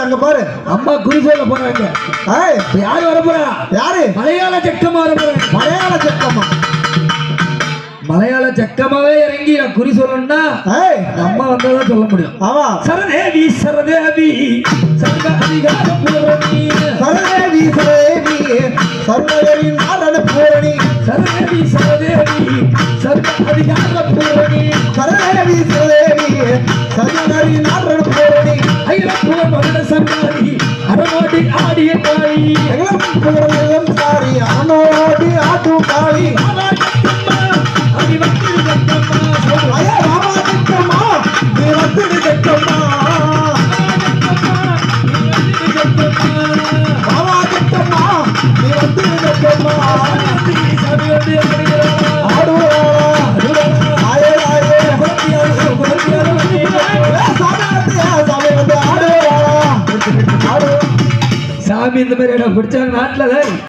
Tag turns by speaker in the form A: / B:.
A: அங்க பாரு.
B: அம்மா குறி சொல்ல போறாங்க யாரு வர போறா
A: யாரு?
B: மலையாள சக்கமா வர போறாங்க
A: மலையாள சக்கமா
B: மலையாள சக்கமாவே இறங்கி குறி சொல்லணும்னா அம்மா வந்தாதான் சொல்ல முடியும்.
A: ஆமா.
B: சரதேவி சரதேவி
A: சரதேவி சரதேவி சர்வதேவி நாரண பூரணி.
B: சரதேவி சரதேவி சர்வ அதிகார பூரணி.
A: சரதேவி சரதேவி சர்வதேவி
B: சன்னாரி அறமோடி ஆடிய தாய்.
A: புகழும் சாரி அவனோடி ஆட்டும் காளி
B: மாமா சாமி இந்த மாதிரி இடம் பிடிச்சாங்க நாட்டுல